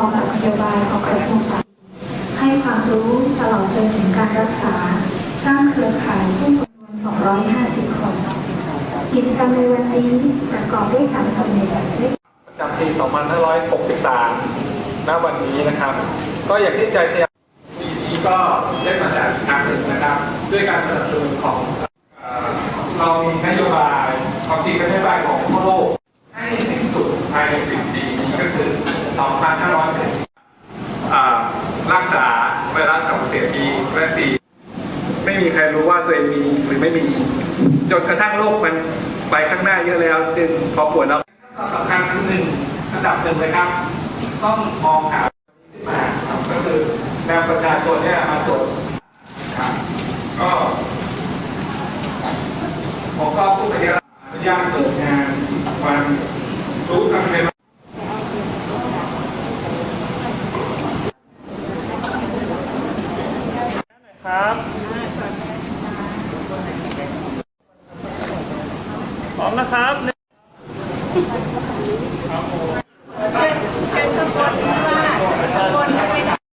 อดคล้องกับนโยบายของกระทรวงสาธารณสุขให้ความรู้ตลอดจนถึงการรักษา สร้างเครือข่ายผู้คนจำนวน250 คน กิจกรรมในวันนี้ประกอบด้วยสามสำเร็จด้วยประจำปี 2563 ณ วันนี้นะครับ ก็อย่างที่ใจเชียร์ปีนี้ก็ได้มาจากอีกครั้งหนึ่งนะครับ ด้วยการสนับสนุนของเอ่อเรามีนโยบายความจริงเป็นนโยบายของทั่วโลกให้สิ้นสุดภายใน10ปีนี้ก็คือ 2570อ่ารักษาไวรัสตับอักเสบบีและซีไม่มีใครรู้ว่าตัวเองมีหรือไม่มี จนกระทั่งโลกมันไปข้างหน้าเยอะแล้วจึงพอปวดแล้วก็สำคัญคือหนึ่งอันดับหนึ่งเลยครับ ต้องมองหาขึ้นมาครับก็คือแนวประชาชนเนี่ยมาตรวจครับก็ผมก็ผู้ปฏิบัติอนุญาตเปิดงานวันรู้ทำเป็นครับ พร้อมนะครับ